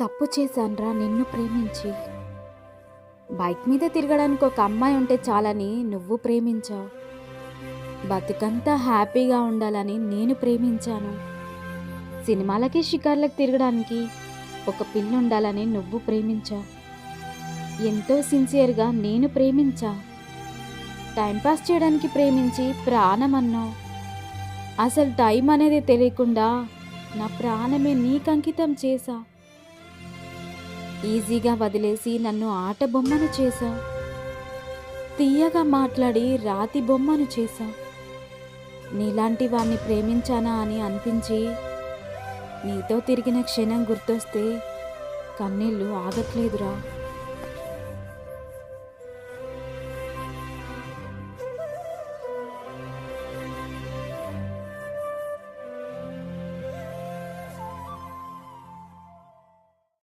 తప్పు చేశాన్రా నిన్ను ప్రేమించి. బైక్ మీద తిరగడానికి ఒక అమ్మాయి ఉంటే చాలని నువ్వు ప్రేమించావు. బతుకంతా హ్యాపీగా ఉండాలని నేను ప్రేమించాను. సినిమాలకి షికార్లకు తిరగడానికి ఒక పిల్ల ఉండాలని నువ్వు ప్రేమించావు. ఎంతో సిన్సియర్గా నేను ప్రేమించా. టైంపాస్ చేయడానికి ప్రేమించి ప్రాణం అన్నావు. అసలు టైం అనేది తెలియకుండా నా ప్రాణమే నీకు అంకితం చేశా. ఈజీగా వదిలేసి నన్ను ఆట బొమ్మను చేశా తీయగా మాట్లాడి రాతి బొమ్మను చేశా నీలాంటి వాణ్ణి ప్రేమించానా అని అనిపించి నీతో తిరిగిన క్షణం గుర్తొస్తే కన్నీళ్ళు ఆగట్లేదురా.